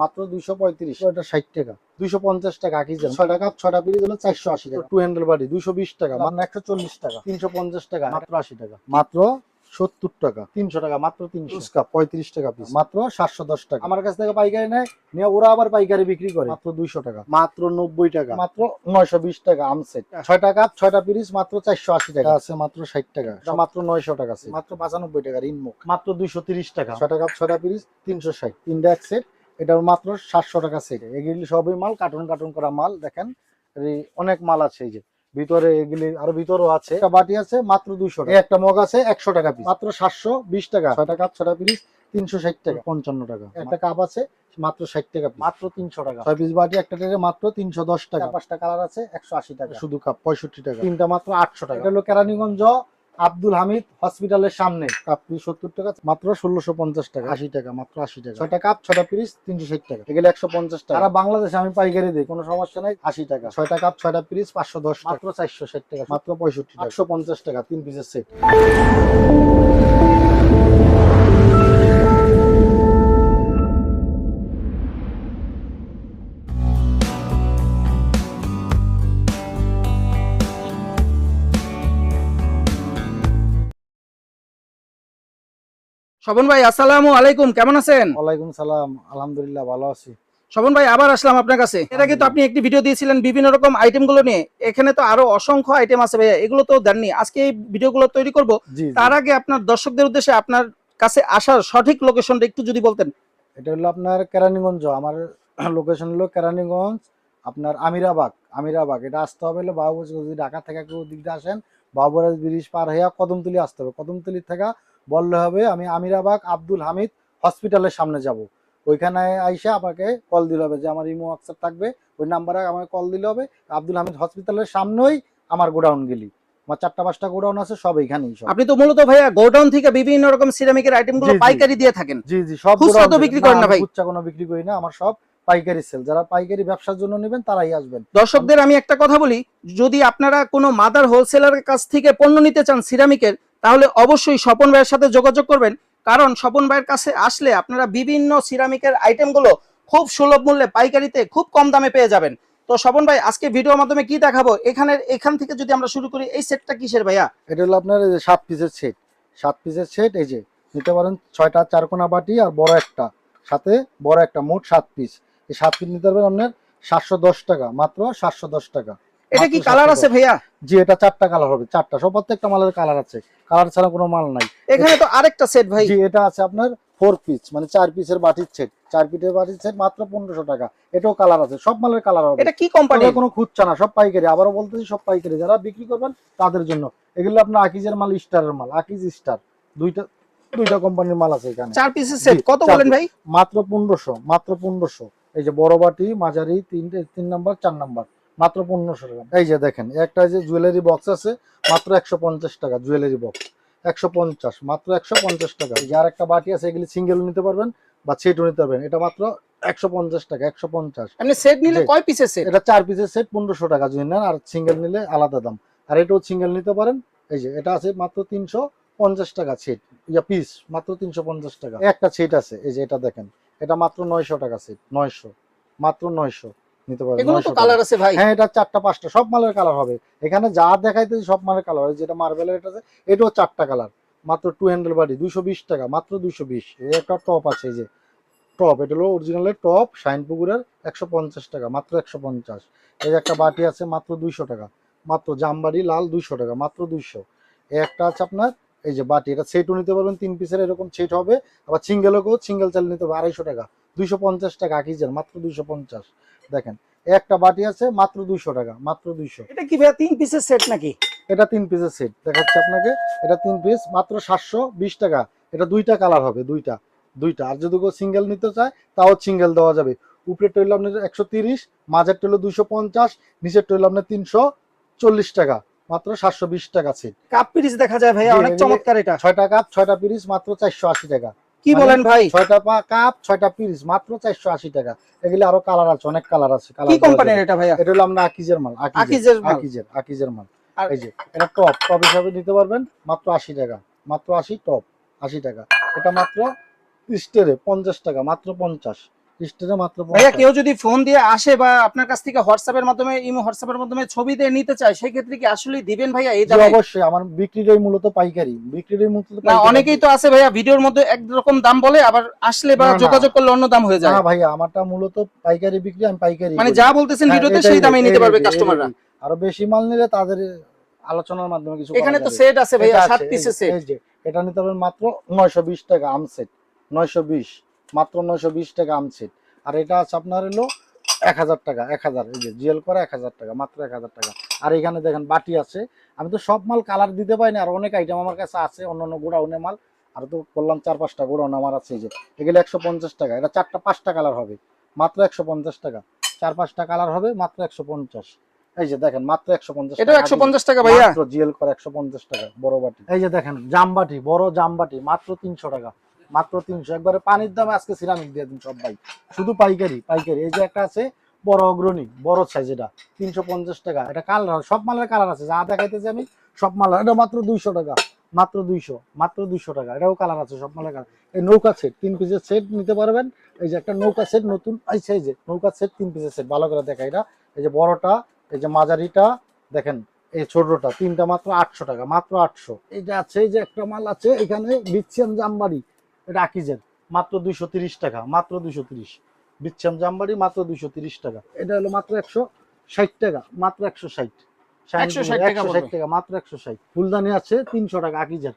মাত্র দুইশো পঁয়ত্রিশ। এটা ষাট টাকা। দুইশো পঞ্চাশ টাকা আকিজের ছয়টা কাপ ছয়টা পিরিজ হলো চারশো আশি টাকা। টু হ্যান্ডেল বাড়ি দুইশো বিশ টাকা। মানে একশো চল্লিশ টাকা। তিনশো পঞ্চাশ টাকা মাত্র আশি টাকা। মাত্র সত্তর টাকা। তিনশো টাকা মাত্র তিনশো। কাপ পঁয়ত্রিশ টাকা পিস মাত্র সাতশো দশ টাকা। আমার কাছ থেকে পাইকারি নেয় নিয়ে ওরা আবার পাইকারি বিক্রি করে। মাত্র দুইশো টাকা। মাত্র নব্বই টাকা। মাত্র নয়শো বিশ টাকা আমসেট ছয়টা কাপ ছয়টা পিরিস মাত্র চারশো আশি টাকা। আছে মাত্র ষাট টাকা। মাত্র নয়শো টাকা আছে। মাত্র পঁচানব্বই টাকা রিনমুখ মাত্র দুইশো তিরিশ টাকা। ছয়টা কাপ ছয়টা পিরিস তিনশো ষাট। তিনটা এক সেট এটার মাত্র সাতশো টাকা সেট এগুলি সবই মাল কার্টুন কার্টুন করা মাল দেখেন অনেক মাল আছে এই যে। ভিতরে এগুলি আরও ভিতরেও আছে। একটা বাটি আছে মাত্র দুইশো টাকা। একটা মগ আছে একশো টাকা পিস মাত্র সাতশো বিশ টাকা। ছয়টা কাপ ছয়টা পিস তিনশো ষাট টাকা। পঞ্চান্ন টাকা। একটা কাপ আছে মাত্র ষাট টাকা মাত্র তিনশো টাকা। ছয় পিস বাটি একটা ট্রে মাত্র তিনশো দশ টাকা। পাঁচটা কালার আছে একশো আশি টাকা। শুধু কাপ পঁয়ষট্টি টাকা। তিনটা মাত্র আটশো টাকা। এটা হলো কেরানীগঞ্জ আব্দুল হামিদ হসপিটালের সামনে। কাপ পিস সত্তর টাকা মাত্র ষোলোশো পঞ্চাশ টাকা। আশি টাকা মাত্র আশি টাকা। ছয়টা কাপ ছয়টা পিস তিনশো ষাট টাকা। এগুলো একশো পঞ্চাশ টাকা। তারা বাংলাদেশে আমি পাইকারি দিই কোনো সমস্যা নাই আশি টাকা। ছয়টা কাপ ছয়টা পিস পাঁচশো দশ মাত্র চারশো ষাট টাকা। মাত্র পঁয়ষট্টি টাকা। একশো পঞ্চাশ টাকা তিন পিসের সেট। স্বপন ভাই আসসালামু আলাইকুম কেমন আছেন? ওয়ালাইকুম সালাম আলহামদুলিল্লাহ ভালো আছি। স্বপন ভাই আবার আসলাম আপনার কাছে। এর আগে তো আপনি একটি ভিডিও দিয়েছিলেন বিভিন্ন রকম আইটেমগুলো নিয়ে। এখানে তো আরও অসংখ্য আইটেম আছে ভাইয়া এগুলো তো দেননি। আজকে এই ভিডিওগুলো তৈরি করব। তার আগে আপনার দর্শকদের উদ্দেশ্যে আপনার কাছে আসার সঠিক লোকেশনটা একটু যদি বলতেন। এটা হলো আপনার কেরানীগঞ্জ আমার লোকেশন হলো কেরানীগঞ্জ আপনার আমিরাবাগ আমিরাবাগ। এটা আসতে হবে হলো বাবুবাজ যদি ঢাকা থেকে কেউ দিক দিয়ে আসেন বাবুরাজ ব্রিজ পার হইয়া কদমতলি আসতে হবে। কদমতলি থেকে বললে হবে আমি আমিরাবাগ আব্দুল হামিদ হসপিটালের সামনে যাব। ওইখানে আইসা আমাকে কল দিলে হবে যে আমার ইমো হোয়াটসঅ্যাপ থাকবে ওই নাম্বারে আমাকে কল দিলে হবে আব্দুল হামিদ হসপিটালের সামনেই আমার গোডাউন গেলি। আমার চারটা পাঁচটা গোডাউন আছে সব এইখানেই সব। আপনি তো মূলত ভাইয়া গোডাউন থেকে বিভিন্ন রকম সিরামিকের আইটেমগুলো জি, জি। পাইকারি দিয়ে থাকেন। জি জি সব খুচরা তো বিক্রি করেন না ভাই? খুচরা কোনো বিক্রি করি না আমার সব পাইকারি সেল যারা পাইকারি ব্যবসার জন্য নেবেন তারাই আসবেন। দর্শকদের আমি একটা কথা বলি যদি আপনারা কোনো মাদার হোলসেলারের কাছ থেকে পণ্য নিতে চান সিরামিকের তাহলে অবশ্যই স্বপন ভাইয়ের সাথে যোগাযোগ করবেন। কারণ স্বপন ভাইয়ের কাছে আসলে আপনারা বিভিন্ন সিরামিকের আইটেমগুলো খুব সুলভ মূল্যে পাইকারিতে খুব কম দামে পেয়ে যাবেন। তো স্বপন ভাই, আজকে ভিডিওর মাধ্যমে কি দেখাবো? এখানে এখান থেকে যদি আমরা শুরু করি, এই সেটটা কিসের ভাইয়া? এটা হলো আপনার সাত পিসের সেট সাত পিসের সেট এই যে নিতে পারেন ছয়টা চারকোনা বাটি আর বড় একটা। সাথে বড় একটা মোট সাত পিস এই সাত পিস নিতে পারবেন আপনার সাতশো দশ টাকা, মাত্র সাতশো দশ টাকা। এটা কি কালার আছে ভাইয়া? জি এটা চারটা কালার হবে চারটা। সব প্রত্যেকটা মালের কালার আছে। কালার ছাড়া কোনো মাল নাই। এখানে তো আরেকটা সেট ভাই। জি এটা আছে আপনার ফোর পিস মানে চার পিসের বাটির সেট চার পিসের বাটির সেট মাত্র পনেরোশো টাকা। এটাও কালার আছে সব মালের কালার হবে। এটা কি কোম্পানি এটা কোনো খুঁজছে না সব পাইকারি। আবারও বলতেছি সব পাইকারি। যারা বিক্রি করবেন তাদের জন্য। এগুলো আপনার আকিজের মাল স্টারের মাল। আকিজ স্টার। দুইটা দুইটা কোম্পানির মাল আছে এখানে। চার পিসের সেট কত বলেন ভাই? মাত্র পনেরোশো মাত্র পনেরোশো। এই যে বড় বাটি মাঝারি তিনটে তিন নাম্বার চার নাম্বার। মাত্র পনেরোশো টাকা। এই যে দেখেন একটা যে জুয়েলারি বক্স আছে মাত্র একশো পঞ্চাশ টাকা জুয়েলারি বক্স একশো পঞ্চাশ মাত্র একশো পঞ্চাশ টাকা। এই যে আর একটা বাটি আছে এগুলি সিঙ্গেল নিতে পারবেন বা সেটও নিতে পারবেন। এটা মাত্র একশো পঞ্চাশ টাকা একশো পঞ্চাশ। আপনি সেট নিলে কয় পিসের সেট এটা চার পিসের সেট পনেরোশো টাকা। যদি নেন আর সিঙ্গেল নিলে আলাদা দাম। আর এটাও সিঙ্গেল নিতে পারেন। এই যে এটা আছে মাত্র তিনশো পঞ্চাশ টাকা সেট ইয়া পিস মাত্র তিনশো পঞ্চাশ টাকা। একটা সেট আছে এই যে এটা দেখেন। এটা মাত্র নয়শো টাকা সেট নয়শো। মাত্র নয়শো। নিতে পারেন এগুলো 900 তো কালার আছে ভাই। হ্যাঁ এটা চারটা পাঁচটা সব মালের কালার হবে। এখানে যা দেখাইতেছি সব মালের কালার হবে। যেটা মার্বেলের এটা আছে এটাও চারটা কালার মাত্র টু হ্যান্ডেল বাড়ি বিশ টাকা মাত্র বিশ। একটা টপ আছে যে। টপ এটা হলো অরিজিনালের টপ একশো পঞ্চাশ টাকা মাত্র একশো পঞ্চাশ। এই একটা বাটি আছে মাত্র দুইশো টাকা। মাত্র জামবাড়ি লাল দুইশো টাকা মাত্র দুইশো। এই একটা আছে আপনার এই যে বাটি এটা সেটও নিতে পারবেন তিন পিসের এরকম সেট হবে। আবার সিঙ্গেলও সিঙ্গেল চাল নিতে হবে আড়াইশো টাকা। দুইশো পঞ্চাশ টাকা আকিজের মাত্র দুইশো পঞ্চাশ। দেখেন একটা বাটি আছে মাত্র দুইশো টাকা মাত্র দুইশো। এটা কি ভাইয়া তিন পিসের সেট নাকি? এটা তিন পিসের সেট দেখাচ্ছি আপনাকে। এটা তিন পিস মাত্র সাতশো বিশ টাকা। এটা দুইটা কালার হবে দুইটা দুইটা। আর যদি কেউ সিঙ্গেল নিতে চায় তাও সিঙ্গেল দেওয়া যাবে। উপরেরটা হইল আপনার একশো তিরিশ মাঝের হলো দুইশো পঞ্চাশ নিচের হইল আপনার তিনশো চল্লিশ টাকা মাত্র সাতশো বিশ টাকা সেট কাপ পিরিস দেখা যায় ভাইয়া অনেক চমৎকার এটা। ছয়টা কাপ ছয়টা পিরিস মাত্র চারশো আশি টাকা। কি মানে- বলেন ভাই? ছয়টা পা কাপ ছয়টা পিস মাত্র চারশো আশি টাকা। এগুলো আরও কালার আছে অনেক কালার আছে কি কোম্পানির এটা ভাইয়া? এটা হলো আমরা আকিজের মাল আকিজের। আকিজের আকিজের মাল। আর এই যে এটা টপ টপ হিসাবে নিতে পারবেন মাত্র আশি টাকা মাত্র আশি টপ আশি টাকা। এটা মাত্র স্টেরে পঞ্চাশ টাকা মাত্র পঞ্চাশ। স্টেটে মাত্র ভাইয়া কেউ যদি ফোন দিয়ে আসে বা আপনার কাছ থেকে মাধ্যমে ইমো মাধ্যমে ছবি দিয়ে নিতে চায় সেই ক্ষেত্রে কি আসলে দিবেন ভাইয়া এই অবশ্যই। আমার মূলত পাইকারি। বিক্রিটাই মূলত না অনেকেই তো আছে ভাইয়া ভিডিওর মধ্যে একরকম দাম বলে আবার আসলে বা। যোগাযোগ করলে অন্য দাম হয়ে যায়। না ভাইয়া আমারটা মূলত পাইকারি বিক্রি আমি পাইকারি মানে যা বলতেছেন হ্যাঁ, ভিডিওতে সেই দামে নিতে পারবে কাস্টমাররা আরও বেশি মাল নিলে তাদের আলোচনার মাধ্যমে কিছু এখানে তো সেট আছে ভাইয়া এটা আছে, পিসের সেট এটা নিতে পারবেন মাত্র নয়শো বিশ টাকা আমসেট নয়শো বিশ। মাত্র নয়শো বিশ টাকা আমসেট আর এটা আছে আপনার হলো এক হাজার টাকা এক হাজার এই যে জিএল করে এক হাজার টাকা মাত্র এক হাজার টাকা। আর এখানে দেখেন বাটি আছে আমি তো সব মাল কালার দিতে পারি না আর অনেক আইটেম আমার কাছে আছে অন্য অন্য গোডাউনে মাল। আর তো বললাম চার পাঁচটা গোডাউন আমার আছে এই যে। এগুলো একশো পঞ্চাশ টাকা এটা চারটা পাঁচটা কালার হবে মাত্র একশো পঞ্চাশ টাকা। চার পাঁচটা কালার হবে মাত্র একশো পঞ্চাশ। এই যে দেখেন মাত্র একশো পঞ্চাশ এটাও একশো পঞ্চাশ টাকা ভাইয়া? জিএল করে একশো পঞ্চাশ টাকা বড় বাটি। এই যে দেখেন জামবাটি বড় জামবাটি মাত্র তিনশো টাকা। মাত্র তিনশো। একবারে পানির দামে আজকে সিরামিক দিয়ে দিন সব ভাই। শুধু পাইকারি পাইকারি। এই যে একটা আছে বড় অগ্রণী, বড় সাইজ এটা, তিনশো পঞ্চাশ টাকা। এটা কালার সব মালের কালার আছে। যা দেখাইতেছি আমি, সব মাল। এটা মাত্র দুইশো টাকা, মাত্র দুইশো মাত্র দুইশো টাকা। এটাও কালার আছে, সব মালের কালার এই নৌকা সেট তিন পিসের সেট নিতে পারবেন। এই যে একটা নৌকা সেট নতুন, এই যে নৌকা সেট তিন পিসের সেট ভালো করে দেখা এটা। এই যে বড়টা, এই যে মাঝারিটা, দেখেন, এই ছোটটা, তিনটা মাত্র আটশো টাকা, মাত্র আটশো। এই যে আছে, এই যে একটা মাল আছে, এখানে বিচ্ছিয়াম জামবাড়ি। এটা আকিজের মাত্র দুইশো তিরিশ টাকা মাত্র দুইশো তিরিশ। বিচ্ছাম জামবাড়ি মাত্র দুইশো তিরিশ টাকা। এটা হলো মাত্র একশো ষাট টাকা মাত্র একশো ষাট। একশো ষাট টাকা মাত্র একশো ষাট। ফুলদানি আছে তিনশো টাকা আকিজের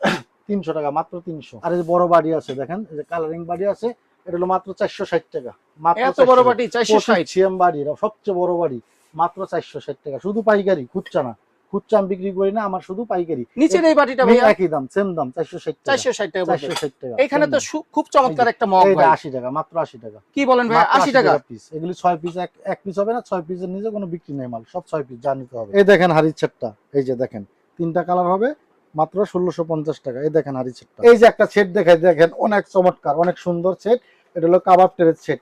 তিনশো টাকা মাত্র তিনশো। আর এই বড় বাড়ি আছে দেখেন যে কালারিং বাড়ি আছে এটা হলো মাত্র চারশো ষাট টাকা। মাত্র বড় 460 চারশো ষাট? সিএম বাড়ি সবচেয়ে বড় বাড়ি মাত্র চারশো ষাট টাকা। শুধু পাইকারি খুচরা না। খুচরা আমি বিক্রি করি না আমার শুধু পাইকারি। নিচের এই বাটিটা ভাইয়া? একই দাম সেম দাম চারশো ষাট টাকা। চারশো ষাট টাকা চারশো পড়বে। ষাট টাকা এখানে তো খুব চমৎকার একটা মগ ভাই। আশি টাকা মাত্র আশি টাকা। কি বলেন ভাই মাত্র আশি টাকা পিস এগুলি ছয় পিস এক এক পিস হবে না ছয় পিসের নিচে কোনো বিক্রি নেই মাল সব ছয় পিস যা নিতে হবে। এই দেখেন হাড়ির সেটটা এই যে দেখেন। তিনটা কালার হবে মাত্র ষোলোশো পঞ্চাশ টাকা এই দেখেন হাড়ির সেটটা এই যে একটা সেট দেখাই দেখেন অনেক চমৎকার অনেক সুন্দর সেট এটা হলো কাবাব টেরের সেট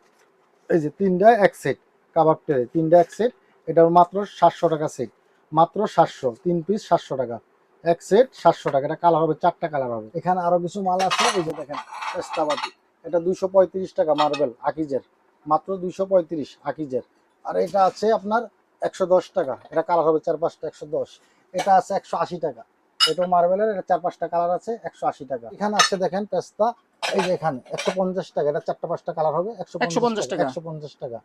এই যে তিনটা এক সেট কাবাব টেরে তিনটা এক সেট এটা মাত্র সাতশো টাকা সেট মাত্র সাতশো তিন পিস সাতশো টাকা। এক সেট সাতশো টাকা এটা কালার হবে চারটা কালার হবে। এখানে আরও কিছু মাল আছে এই যে দেখেন পেস্তাবাটি এটা দুইশো পঁয়ত্রিশ টাকা মার্বেল আকিজের। মাত্র দুইশো পঁয়ত্রিশ আকিজের। আর এটা আছে আপনার একশো দশ টাকা এটা কালার হবে চার পাঁচটা একশো দশ। এটা আছে একশো আশি টাকা। এটাও মার্বেলের এটা চার পাঁচটা কালার আছে একশো আশি টাকা। এখানে আছে দেখেন পেস্তা এই যে এখানে একশো পঞ্চাশ টাকা এটা চারটা পাঁচটা কালার হবে একশো 150 টাকা। একশো পঞ্চাশ টাকা।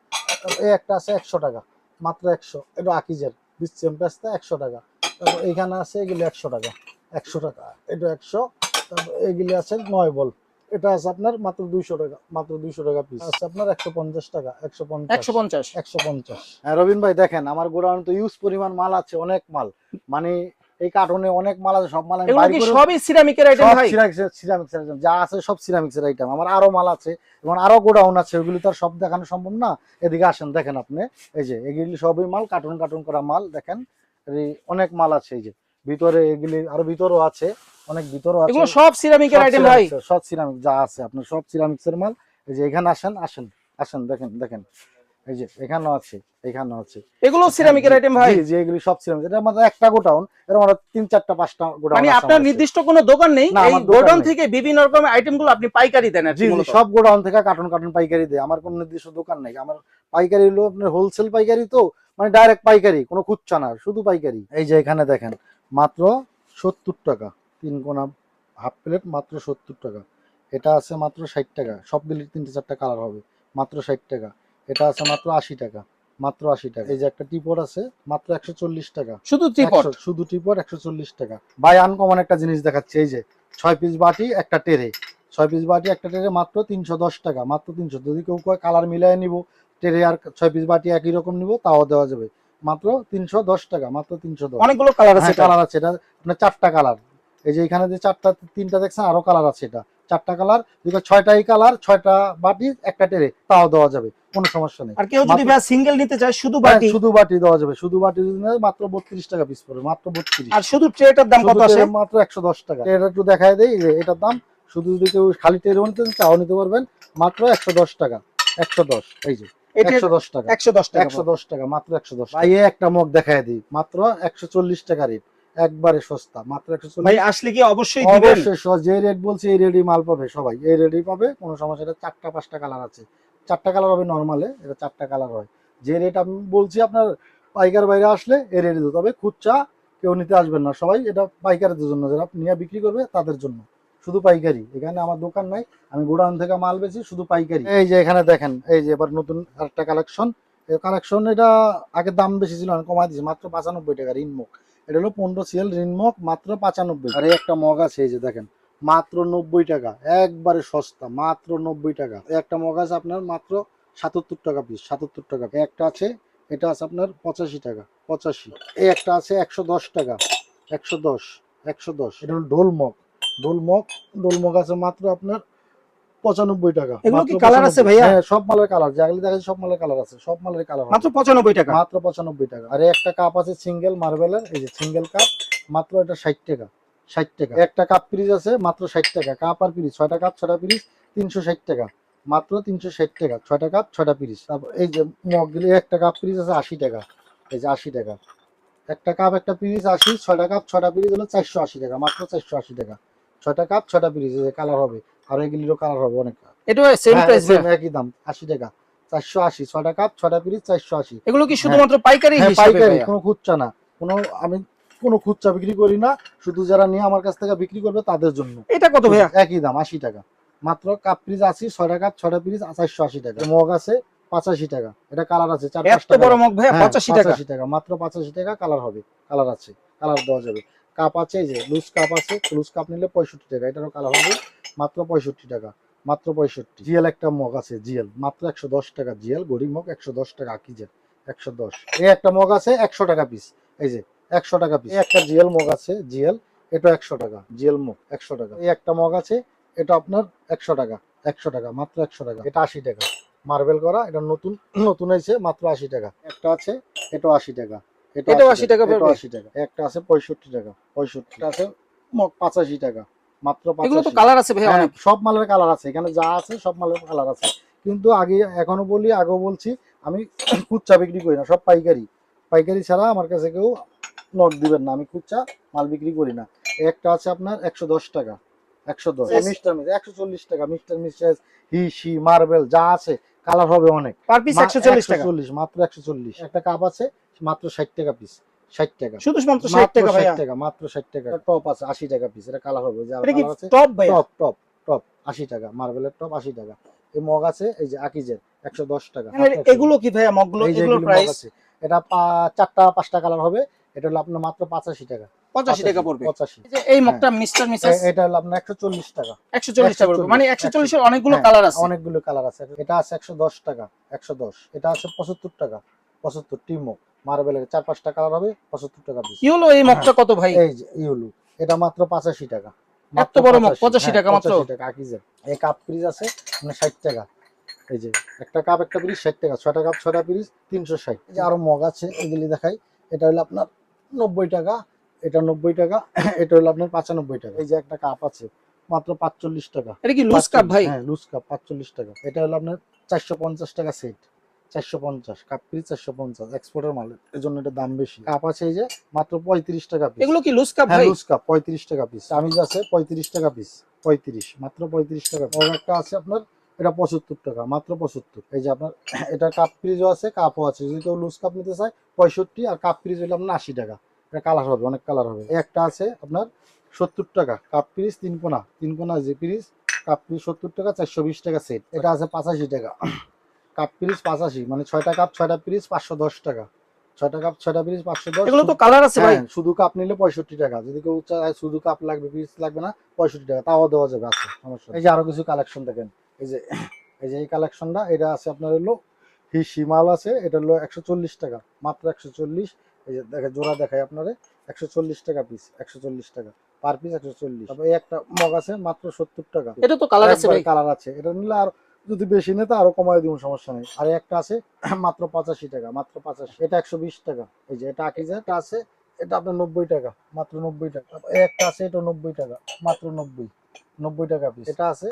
এই একটা আছে একশো টাকা মাত্র একশো এটা আকিজের। বিচ্ছিম পেস্তা একশো টাকা। তারপর এইখানে আছে এগুলি একশো টাকা একশো টাকা। এটা একশো তারপর এগুলি আছে নয় বল। এটা আছে আপনার মাত্র দুইশো টাকা মাত্র দুইশো টাকা পিস আছে আপনার একশো পঞ্চাশ টাকা একশো পঞ্চাশ। একশো পঞ্চাশ। একশো পঞ্চাশ। হ্যাঁ রবীন্দ্র ভাই দেখেন আমার গোডাউন তো ইউজ পরিমাণ মাল আছে অনেক মাল। মানে এই কার্টনে অনেক মাল আছে সব মাল আমি এগুলো কি সবই সিরামিকের আইটেম ভাই? সিরামিক্সের সিরামিক্সের item, যা আছে সব সিরামিক্সের আইটেম আমার আরও মাল আছে এবং আরও গোডাউন আছে ওগুলি তো আর সব দেখানো সম্ভব না। এদিকে আসেন দেখেন আপনি এই যে এগুলি সবই মাল কার্টুন কার্টুন করা মাল দেখেন। এই অনেক মাল আছে এই যে। ভিতরে এগুলি আরও ভিতরেও আছে অনেক ভিতরেও আছে। এগুলো সব সিরামিকের আইটেম ভাই। সব সিরামিক যা আছে আপনার সব সিরামিক্স এর মাল। এই যে এখানে আসেন আসেন আসেন দেখেন দেখেন। এই যে এখানেও আছে এখানেও আছে। এগুলো সিরামিকের আইটেম ভাই? জি এগুলি সব সিরামিক এটা আমাদের একটা গোডাউন এর মানে তিন চারটা পাঁচটা গোডাউন মানে আপনার নির্দিষ্ট কোনো দোকান নেই? এই গোডাউন থেকে বিভিন্ন রকমের আইটেমগুলো আপনি পাইকারি দেন জি সব গোডাউন থেকে কার্টুন কার্টুন পাইকারি দেয়। আমার কোনো নির্দিষ্ট দোকান নেই। আমার পাইকারি হলো আপনার হোলসেল পাইকারি তো মানে ডাইরেক্ট পাইকারি কোনো খুচরা না শুধু পাইকারি। এই যে এখানে দেখেন মাত্র সত্তর টাকা তিন কোনা হাফ প্লেট মাত্র সত্তর টাকা। এটা আছে মাত্র ষাট টাকা সব মিলিয়ে তিনটে চারটা কালার হবে মাত্র ষাট টাকা। এটা আছে মাত্র আশি টাকা মাত্র আশি টাকা। এই যে একটা টিপট আছে মাত্র একশো চল্লিশ টাকা। শুধু 100 শুধু টিপট একশো চল্লিশ টাকা। বাই আনকমন একটা জিনিস দেখাচ্ছে এই যে ছয় পিস বাটি একটা টেরে ছয় পিস বাটি একটা টেরে মাত্র তিনশো দশ টাকা মাত্র তিনশো। যদি কেউ কয় কালার মিলাই নিব টেরে আর ছয় পিস বাটি একই রকম নিব তাও দেওয়া যাবে। মাত্র তিনশো দশ টাকা মাত্র তিনশো দশ। অনেকগুলো কালার আছে কালার আছে এটা আপনার চারটা কালার এই যে এখানে যে চারটা তিনটা দেখছেন আরও কালার আছে এটা। চারটা কালার যদি ছয়টাই কালার ছয়টা বাটি একটা টেরে তাও দেওয়া যাবে। কোনো সমস্যা নেই। আর কেউ যদি ভাই সিঙ্গেল নিতে চায় শুধু হ্যাঁ, বাটি শুধু বাটি দেওয়া যাবে। শুধু বাটি যদি নেয় মাত্র বত্রিশ টাকা পিস পড়বে মাত্র বত্রিশ। আর শুধু ট্রেটার দাম কত ট্রে মাত্র একশো দশ টাকা। এটা একটু দেখায় দেই যে এটার দাম শুধু যদি কেউ খালি টেরও নিতে চান, তাও নিতে পারবেন মাত্র একশো দশ টাকা। একশো দশ এই যে টাকা। টাকা মাত্র একটা মগ দেখায় দিই। মাত্র একশো চল্লিশ টাকা রেট একবারে সস্তা মাত্র একশো ভাই চল্লিশ আসলে কি অবশ্যই দিবেন? অবশ্যই যে রেট বলছে এই রেডি মাল পাবে সবাই। এই রেডি পাবে কোনো সমস্যা। চারটা পাঁচটা কালার আছে। চারটা কালার হবে নর্মালে এটা চারটা কালার হয়। যে রেট আমি বলছি আপনার পাইকার বাইরে আসলে এই রেটে তবে খুচরা কেউ নিতে আসবেন না। সবাই এটা পাইকারদের জন্য, যারা নিয়ে বিক্রি করবে তাদের জন্য। শুধু পাইকারি। এখানে আমার দোকান নাই। আমি গোডাউন থেকে মাল বেচি, শুধু পাইকারি। এই যে এখানে দেখেন, এই যে এবার নতুন আরেকটা কালেকশন কালেকশন এটা আগে দাম বেশি ছিল, আমি কমাই দিয়েছি। মাত্র পাঁচানব্বই টাকা রিনমুখ এটা হলো পনেরো সিএল রিনমুখ মাত্র পাঁচানব্বই। আর একটা মগ আছে, এই যে দেখেন। মাত্র নব্বই টাকা একবারে সস্তা মাত্র নব্বই টাকা। একটা মগ আছে আপনার মাত্র সাতাত্তর টাকা পিস সাতাত্তর টাকা। একটা আছে এটা আছে আপনার পঁচাশি টাকা পঁচাশি। এই একটা আছে একশো দশ টাকা একশো দশ একশো দশ। এটা হলো ঢোল মগ ঢোল মগ ঢোল মগ আছে মাত্র আপনার পঁচানব্বই টাকা। এগুলো কি মাত্র colour আছে ভাইয়া? হ্যাঁ সব মালের কালার যেগুলি দেখা সব মালের কালার আছে সব মালের কালার মাত্র পঁচানব্বই টাকা? মাত্র পঁচানব্বই টাকা। আর একটা কাপ আছে সিঙ্গেল মার্বেলের এই যে সিঙ্গেল কাপ মাত্র এটা ষাট টাকা। ষাট টাকা। একটা কাপ পিরিজ আছে মাত্র ষাট টাকা। কাপ আর পিরিজ ছয়টা কাপ ছয়টা পিরিজ তিনশো ষাট টাকা। মাত্র তিনশো ষাট টাকা ছয়টা কাপ ছয়টা পিরিজ তারপর এই যে মগগুলি একটা কাপ পিরিজ আছে আশি টাকা। এই যে আশি টাকা। একটা কাপ একটা পিরিজ আশি ছয়টা কাপ ছয়টা পিরিজ হলো চারশো আশি টাকা মাত্র চারশো আশি টাকা। ছয়টা কাপ পিরিজ এই কালার হবে। আর এগুলিরও কালার হবে অনেক। এটা সেম হ্যাঁ, প্রাইস একই দাম আশি টাকা। চারশো আশি ছয়টা কাপ ছয়টা পিরিজ চারশো আশি। এগুলো কি শুধুমাত্র পাইকারি হ্যাঁ পাইকারি কোনো খুচরা না। কোনো আমি কোনো খুচরা বিক্রি করি না শুধু যারা নিয়ে আমার কাছ থেকে বিক্রি করবে তাদের জন্য। এটা কত ভাইয়া? একই দাম আশি টাকা। মাত্র কাপ পিস আশি ছয়টা কাপ ছয়টা পিস চারশো আশি টাকা। মগ আছে পাঁচাশি টাকা। এটা কালার আছে এত বড় মগ ভাইয়া হ্যাঁ, পঁচাশি টাকা? 85 টাকা। মাত্র পঁচাশি টাকা কালার হবে কালার আছে কালার দেওয়া যাবে। কাপ আছে যে লুজ কাপ আছে লুজ কাপ নিলে পঁয়ষট্টি টাকা এটারও কালার হবে মাত্র পঁয়ষট্টি টাকা মাত্র পঁয়ষট্টি। জিএল একটা মগ আছে জিএল মাত্র একশো দশ টাকা। জিএল গরিব মগ একশো দশ টাকা আকিজের একশো দশ। এই একটা মগ আছে একশো টাকা পিস এই যে একশো টাকা পিস একটা জিএল মগ আছে জিএল এটা একশো টাকা জিএল মগ একশো টাকা। এই একটা মগ আছে এটা আপনার একশো টাকা একশো টাকা মাত্র একশো টাকা। এটা আশি টাকা। মার্বেল করা এটা নতুন নতুন হয়েছে মাত্র আশি টাকা। একটা আছে এটাও আশি টাকা। এটাও 80 টাকা আশি টাকা। একটা আছে পঁয়ষট্টি টাকা পঁয়ষট্টি আছে মগ পঁচাশি টাকা মাত্র এগুলো তো কালার আছে ভাইয়া অনেক। সব মালের কালার আছে। এখানে যা আছে সব মালের কালার আছে। কিন্তু আগে এখনও বলি আগেও বলছি আমি খুচরা বিক্রি করি না সব পাইকারি। পাইকারি ছাড়া আমার কাছে কেউ নট দিবেন না আমি খুচরা মাল বিক্রি করি না। একটা আছে আপনার একশো দশ টাকা একশো দশ। মিস্টার মিস একশো চল্লিশ টাকা mister missus he she marble যা আছে কালার হবে অনেক। পার পিস একশো চল্লিশ টাকা। 140, মাত্র একশো চল্লিশ। একটা কাপ আছে মাত্র ষাট টাকা পিস ষাট টাকা। শুধুমাত্র ষাট টাকা ভাইয়া। 60 টাকা মাত্র ষাট টাকা। টপ আছে আশি টাকা পিস এটা কালার হবে যে এটা কি কালার আছে? টপ টপ টপ টপ আশি টাকা মার্বেলের টপ আশি টাকা। এই মগ আছে এই যে আকিজের একশো দশ টাকা এগুলো কি ভাইয়া মগগুলো এগুলি প্রাইস এটা চারটা পাঁচটা কালার হবে এটা হলো আপনার মাত্র পঁচাশি টাকা। পঁচাশি টাকা পড়বে। পঁচাশি। এই মগটা মিস্টার মিসেস এটা হলো আপনার একশো চল্লিশ টাকা। একশো চল্লিশ টাকা পড়বে। মানে একশো চল্লিশের অনেকগুলো হ্যাঁ, কালার আছে। অনেকগুলো কালার আছে। এটা আছে একশো দশ টাকা একশো দশ। এটা আছে পঁচাত্তর টাকা পঁচাত্তর টিমো মার্বেলের চার পাঁচটা কালার হবে পঁচাত্তর টাকা পিস কি হলো এই মগটা কত ভাই? এই যে ইউলু। এটা মাত্র পঁচাশি টাকা। এত বড় মগ, 85 টাকা মাত্র? হ্যাঁ, টাকা আকিজের এই কাপ পিরিজ আছে মানে ষাট টাকা। এই যে একটা কাপ একটা পিরিজ ষাট টাকা। ছয়টা কাপ ছয়টা পিরিজ তিনশো ষাট। এই যে আরও মগ আছে এগুলি দেখাই। এটা হলো আপনার নব্বই টাকা এটা নব্বই টাকা এটা হলো আপনার পঁচানব্বই টাকা। এই যে একটা কাপ আছে মাত্র পাঁচচল্লিশ টাকা। এটা কি লুজ কাপ ভাই? হ্যাঁ লুজ কাপ পাঁচচল্লিশ টাকা। এটা হলো আপনার চারশো পঞ্চাশ টাকা সেট চারশো পঞ্চাশ কাপ পিস চারশো পঞ্চাশ এক্সপোর্টের মাল। এর জন্য এটা দাম বেশি। কাপ আছে এই যে মাত্র পঁয়ত্রিশ টাকা পিস এগুলো কি লুজ কাপ হ্যাঁ ভাই? লুজ কাপ পঁয়ত্রিশ টাকা পিস চামিজ আছে পঁয়ত্রিশ টাকা পিস পঁয়ত্রিশ মাত্র পঁয়ত্রিশ টাকা। একটা আছে আপনার এটা পঁচাত্তর টাকা মাত্র পঁচাত্তর। এই যে আপনার এটা কাপ ফ্রিজও আছে কাপও আছে। যদি কেউ লুজ কাপ নিতে চায় পঁয়ষট্টি আর কাপ ফ্রিজ হলে আপনার আশি টাকা। এটা কালার হবে অনেক কালার হবে। একটা আছে আপনার সত্তর টাকা কাপ পিস তিন কোনা তিন কোনা যে পিস কাপ পিস সত্তর টাকা চারশো বিশ টাকা সেট এটা আছে পাঁচাশি টাকা। কাপ পিস পাঁচাশি মানে ছয়টা কাপ ছয়টা পিস পাঁচশো দশ টাকা। ছয়টা কাপ ছয়টা পিস পাঁচশো দশ। এগুলো তো কালার আছে ভাই। হ্যাঁ, শুধু কাপ নিলে পঁয়ষট্টি টাকা। যদি কেউ চায় শুধু কাপ লাগবে পিস লাগবে না পঁয়ষট্টি টাকা। তাও দেওয়া যাবে আছে সমস্যা এই যে আরও কিছু কালেকশন দেখেন। এই যে এই যে এই কালেকশনটা এটা আছে আপনার হলো হিসি মাল আছে এটা হলো একশো চল্লিশ টাকা মাত্র একশো চল্লিশ। এই যে দেখে জোড়া দেখায় আপনারে একশো চল্লিশ টাকা পিস একশো চল্লিশ টাকা পার পিস একশো চল্লিশ। তারপর একটা মগ আছে মাত্র সত্তর টাকা। এটা তো কালার আছে কালার আছে এটা নিলে আর যদি বেশি নেই তো আরও কমায় দিব সমস্যা নেই। আর একটা আছে মাত্র পঁচাশি টাকা মাত্র পঁচাশি। এটা একশো বিশ টাকা। এই যে এটা আকিজা এটা আছে এটা আপনার নব্বই টাকা মাত্র নব্বই টাকা। একটা আছে এটা নব্বই টাকা মাত্র নব্বই নব্বই টাকা পিস এটা আছে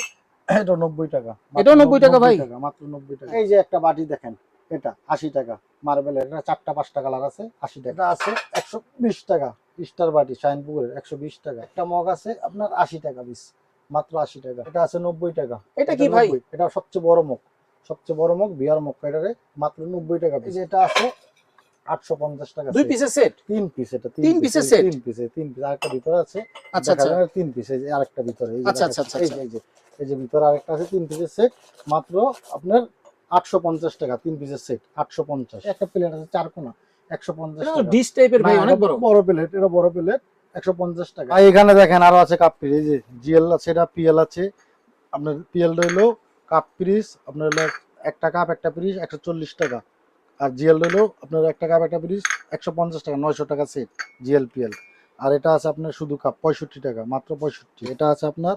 এটা নব্বই টাকা মাত্র এটাও 90 টাকা ভাই? মাত্র নব্বই টাকা। এই যে একটা বাটি দেখেন এটা আশি টাকা মার্বেলের এটা চারটা পাঁচটা কালার আছে আশি টাকা। আছে একশো বিশ টাকা স্টার বাটি শাইনপুকুরের একশো বিশ টাকা। একটা মগ আছে আপনার আশি টাকা পিস মাত্র আশি টাকা। এটা আছে নব্বই টাকা। এটা কি ভাই? এটা সবচেয়ে বড় মুখ সবচেয়ে বড় মগ বিয়ার মগ এটারে মাত্র নব্বই টাকা পিস এটা আছে আটশো পঞ্চাশ টাকা দুই পিসের সেট তিন পিস এটা তিন piece, piece-এর তিন পিসে তিন পিস আরেকটা ভিতরে আছে। আচ্ছা আচ্ছা। তিন পিস আরেকটা ভিতরে আচ্ছা, আচ্ছা, এই যে এই যে ভিতরে আরেকটা আছে তিন পিসের সেট মাত্র আপনার আটশো পঞ্চাশ টাকা তিন পিসের সেট আটশো পঞ্চাশ। একটা প্লেট আছে চার টাকা। ডিশ টাইপের ভাই অনেক বড়। বড় প্লেট এটা বড় প্লেট একশো পঞ্চাশ টাকা। আর এখানে দেখেন আরও আছে কাপ পিস এই যে জিএল আছে এটা পিএল আছে। আপনার পিএল রইল কাপ পিস আপনার হলো একটা কাপ একটা পিস একশো চল্লিশ টাকা। আর জিএল রইল আপনার একটা কাপ একটা পিস একশো পঞ্চাশ টাকা নয়শো টাকা সেট জিএল পিএল। আর এটা আছে আপনার শুধু কাপ পঁয়ষট্টি টাকা মাত্র পঁয়ষট্টি। এটা আছে আপনার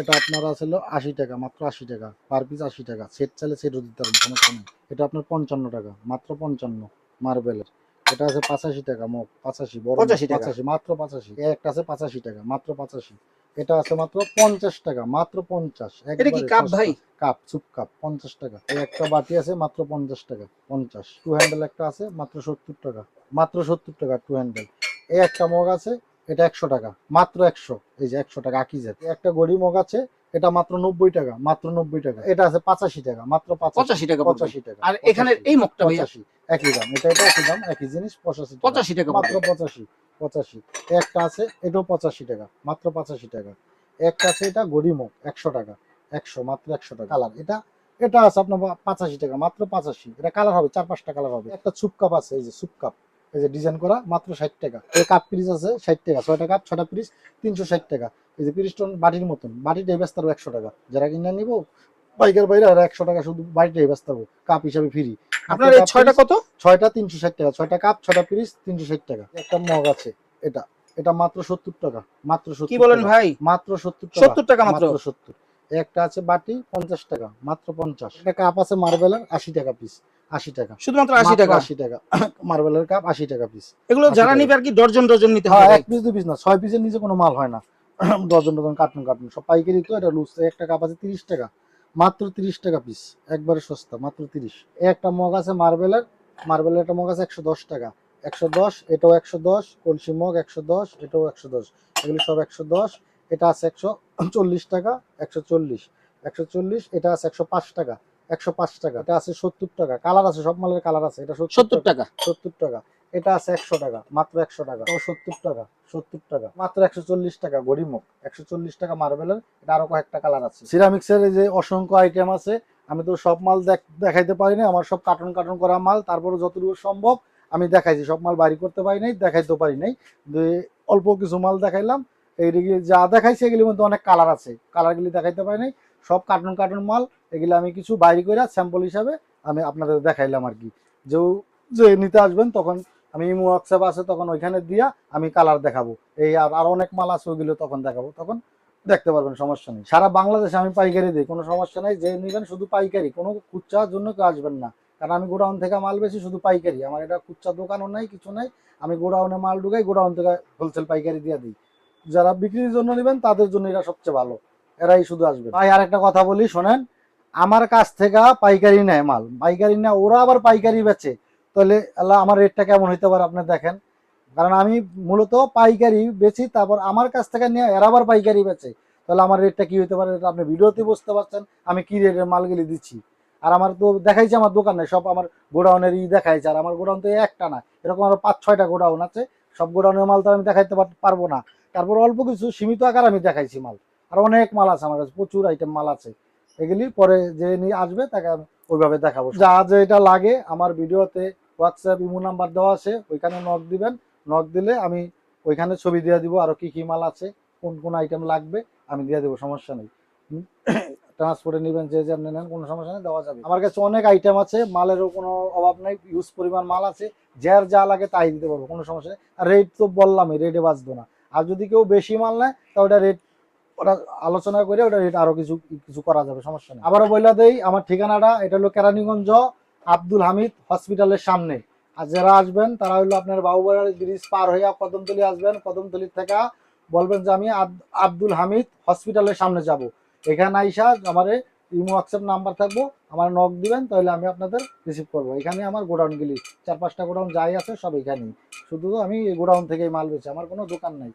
এটা আপনার আছে আশি টাকা মাত্র আশি টাকা পার পিস আশি টাকা। সেট চাইলে সেটও দিতে পারবেন সমস্যা নেই। এটা আপনার পঞ্চান্ন টাকা মাত্র পঞ্চান্ন মার্বেলের এটা আছে পাঁচাশি টাকা মগ পাঁচাশি বড় মগ, 85 টাকা। পাঁচাশি মাত্র পাঁচাশি। একটা আছে পাঁচাশি টাকা মাত্র পাঁচাশি। এটা আছে মাত্র পঞ্চাশ টাকা মাত্র পঞ্চাশ। এটা কি কাপ ভাই? কাপ সুপ কাপ পঞ্চাশ টাকা। এই একটা বাটি আছে মাত্র পঞ্চাশ টাকা পঞ্চাশ। টু হ্যান্ডেল একটা আছে মাত্র সত্তর টাকা মাত্র সত্তর টাকা টু হ্যান্ডেল এই একটা মগ আছে এটা একশো টাকা মাত্র একশো। এই যে একশো টাকা আকিজের এই একটা গড়ি মগ আছে এটা মাত্র নব্বই টাকা মাত্র নব্বই টাকা। এটা আছে পঁচাশি টাকা মাত্র পঁচাশি। টাকা পঁচাশি টাকা আর এখানের এই মগটা পঁচাশি একই দাম। এটা এটা একই দাম একই জিনিস পঁচাশি। পঁচাশি টাকা মাত্র পঁচাশি। পঁচাশি। একটা আছে, এটাও পঁচাশি টাকা, মাত্র পঁচাশি টাকা। একটা আছে, এটা গরিমুখ একশো টাকা, একশো, মাত্র একশো টাকা। কালার, এটা এটা আছে আপনার পঁচাশি টাকা, মাত্র পঁচাশি। এটা কালার হবে, চার পাঁচটা কালার হবে। একটা সুপ কাপ আছে, এই যে সুপ কাপ, এই যে ডিজাইন করা, মাত্র ষাট টাকা। এই কাপ পিরিজ আছে, ষাট টাকা, ছয়টা কাপ ছটা পিরিজ তিনশো ষাট টাকা। এই যে পিরিস্টন বাটির মতন, বাটিটা ব্যস্ত একশো টাকা। যারা কিনে নিবো বাইকের বাইরে আর একশো টাকা শুধু ব্যস্ত কাপ হিসাবে ফ্রি আপনার এই ছয়টা কত? ছয়টা তিনশো ষাট টাকা ছয়টা কাপ ছয়টা পিরিস তিনশো ষাট টাকা। একটা মগ আছে এটা। এটা মাত্র সত্তর টাকা মাত্র কি বলেন ভাই? মাত্র সত্তর সত্তর টাকা মাত্র? সত্তর। একটা আছে বাটি পঞ্চাশ টাকা মাত্র পঞ্চাশ। একটা কাপ আছে মার্বেলের আশি টাকা পিস আশি টাকা। শুধুমাত্র আশি টাকা? আশি টাকা। মার্বেলের কাপ আশি টাকা পিস এগুলো যারা নিবে আর কি ডর্জন ডর্জন নিতে হ্যাঁ হবে। এক পিস দু পিস না ছয় পিসের নিচে কোনো মাল হয় না। ডজন ডজন কার্টুন কার্টুন সব পাইকারি তো এটা লুজ একটা কাপ আছে তিরিশ টাকা। মাত্র তিরিশ টাকা পিস একবারে সস্তা মাত্র তিরিশ। একটা মগ আছে মার্বেলের মার্বেলের একটা মগ আছে একশো দশ টাকা। একশো দশ এটাও একশো দশ কলসি মগ একশো দশ এটাও একশো দশ। এগুলো সব একশো দশ এটা আছে একশো চল্লিশ টাকা একশো চল্লিশ। একশো চল্লিশ এটা আছে একশো পাঁচ টাকা একশো পাঁচ টাকা এটা আছে সত্তর টাকা। কালার আছে সব মালের কালার আছে এটা সত্তর টাকা। সত্তর টাকা। এটা আছে একশো টাকা, মাত্র একশো টাকা। সত্তর টাকা সত্তর টাকা, মাত্র একশো চল্লিশ টাকা গরিমুখ একশো চল্লিশ টাকা মার্বেলের, এটা আরও কয়েকটা কালার আছে। সিরামিক্সের যে অসংখ্য আইটেম আছে, আমি তো সব মাল দেখ- দেখাইতে পারি না আমার সব কার্টুন কার্টুন করা মাল, তারপরে যতটুকু সম্ভব আমি দেখাইছি, সব মাল বাড়ি করতে পারি নাই দেখাইতে পারি নাই। অল্প কিছু মাল দেখাইলাম, এইদিকে যা দেখাইছি, এগুলির মধ্যে অনেক কালার আছে। কালারগুলি দেখাইতে পারি নাই, সব কার্টুন কার্টুন মাল, এগুলি আমি কিছু বাইরে করে স্যাম্পল হিসাবে আমি আপনাদের দেখাইলাম আর কি। যে নিতে আসবেন, তখন আমি ইমো হোয়াটসঅ্যাপ আছে, তখন ওইখানে দিয়া আমি কালার দেখাবো। এই আর আর অনেক মাল আছে, ওইগুলো তখন দেখাবো। তখন দেখতে পারবেন, সমস্যা নেই। সারা বাংলাদেশে আমি পাইকারি দিই, কোনো সমস্যা নেই। যে নিবেন শুধু পাইকারি, কোনো কুচ্চার জন্য কেউ আসবেন না। কারণ আমি গোডাউন থেকে মাল বেশি, শুধু পাইকারি। আমার এটা কুচ্চা দোকানও নাই, কিছু নাই। আমি গোডাউনে মাল ঢুকাই, গোডাউন থেকে হোলসেল পাইকারি দিয়ে দিই। যারা বিক্রির জন্য নেবেন, তাদের জন্য এটা সবচেয়ে ভালো। এরাই শুধু আসবে ভাই আর একটা কথা বলি, শোনেন। আমার কাছ থেকে পাইকারি নেয় মাল। পাইকারি না, ওরা আবার পাইকারি বেচে। তাহলে আল্লাহ আমার রেটটা কেমন হইতে পারে আপনি দেখেন। কারণ আমি মূলত পাইকারি বেচি, তারপর আমার কাছ থেকে নিয়ে এরা আবার পাইকারি বেচে। তাহলে আমার রেটটা কি হইতে পারে? আপনি ভিডিওতে বুঝতে পারছেন, আমি কি রেটের মালগুলি দিচ্ছি। আর আমার তো দেখাইছে আমার দোকান সব আমার গোডাউনের ই দেখাইছে। আর আমার গোডাউন তো একটা না, এরকম আরও পাঁচ, ছয়টা গোডাউন আছে। সব গোডাউনের মাল তো আমি দেখাইতে পারব না। তারপর অল্প কিছু সীমিত আকার আমি দেখাইছি মাল। আর অনেক মাল আছে আমার কাছে, প্রচুর আইটেম মাল আছে। এগুলি পরে যে নিয়ে আসবে, তাকে আমি ওইভাবে দেখাবো। যা যেটা লাগে আমার ভিডিওতে হোয়াটসঅ্যাপ ইমো নাম্বার দেওয়া আছে, ওইখানে নক দিবেন। নক দিলে আমি ওইখানে ছবি দিয়ে দিব, আরও কি কি মাল আছে, কোন কোন আইটেম লাগবে, আমি দিয়ে দেবো, সমস্যা নেই। ট্রান্সপোর্টে নেবেন, যে যে আপনি নেন, কোনো সমস্যা নেই, দেওয়া যাবে। আমার কাছে অনেক আইটেম আছে, মালেরও কোনো অভাব নাই ইউজ পরিমাণ মাল আছে, যার যা লাগে তাই দিতে পারব, কোনো সমস্যা নেই। আর রেট তো বললামই রেটে বাঁচবো না। আর যদি কেউ বেশি মাল নেয়, তা ওটা রেট ওটা আলোচনা করে ওটা রেট আরও কিছু কিছু করা যাবে, সমস্যা নেই। আবারও বইলা দেই, আমার ঠিকানাটা, এটা হলো কেরানীগঞ্জ আব্দুল হামিদ হসপিটালের সামনে। আর যারা আসবেন, তারা হলো আপনার বাবুবাড়ি ব্রিজ পার হইয়া কদমতলি আসবেন। কদমতলি থেকে বলবেন যে, আমি আব- আব্দুল হামিদ হসপিটালের সামনে যাব। এখানে আইসা আমার ইমো, হোয়াটসঅ্যাপ নাম্বার থাকব, আমার নক দিবেন, তাহলে আমি আপনাদের রিসিভ করব। এখানে আমার গোডাউনগুলি চার পাঁচটা গোডাউন যাই আছে সব এখানেই। শুধু আমি এই গোডাউন থেকেই মাল বেছি আমার কোনো দোকান নাই।